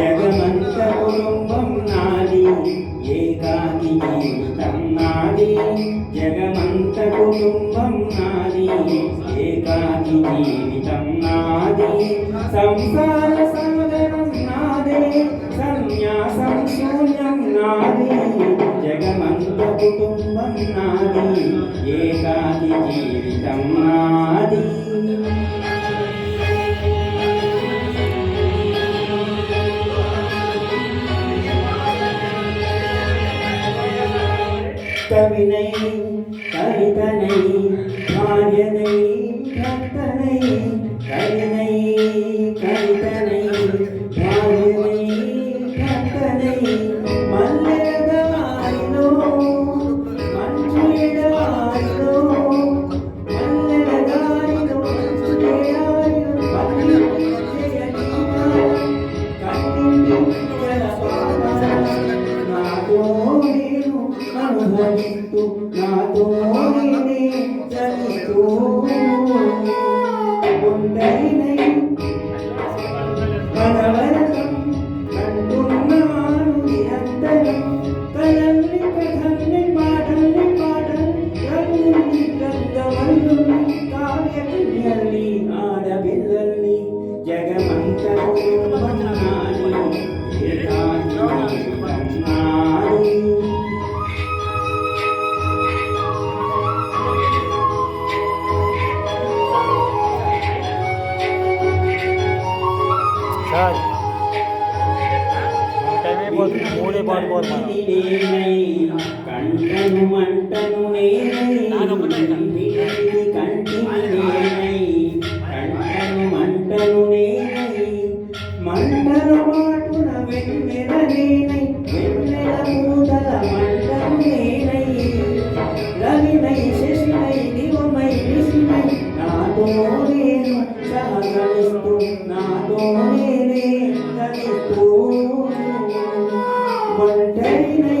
జగమంత కుటుంబం నాది ఏకాది తన్నాది జగమంత కుటుంబం నాది ఏకాది జీవితం నాది. సంసార సాధనం నాదే సన్యాసం శూన్యం నాది. జగమంత కుటుంబం నాది ఏకాది జీవితం నాది தவினை கைதனை காயனை கத்தனை கயனை సార్. టైం అయిపోతుంది మూడే పాడుకోవాలి మనం. మాటున వెన్నెల నేనై వెన్నెల మూతల నేనై రవినై శశినై దివమై నాతో నేను సహకరిస్తూ నాతో కలిస్తూ ఒంటరినై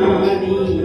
జగమంత కుటుంబం నాది ఏకాకి జీవితం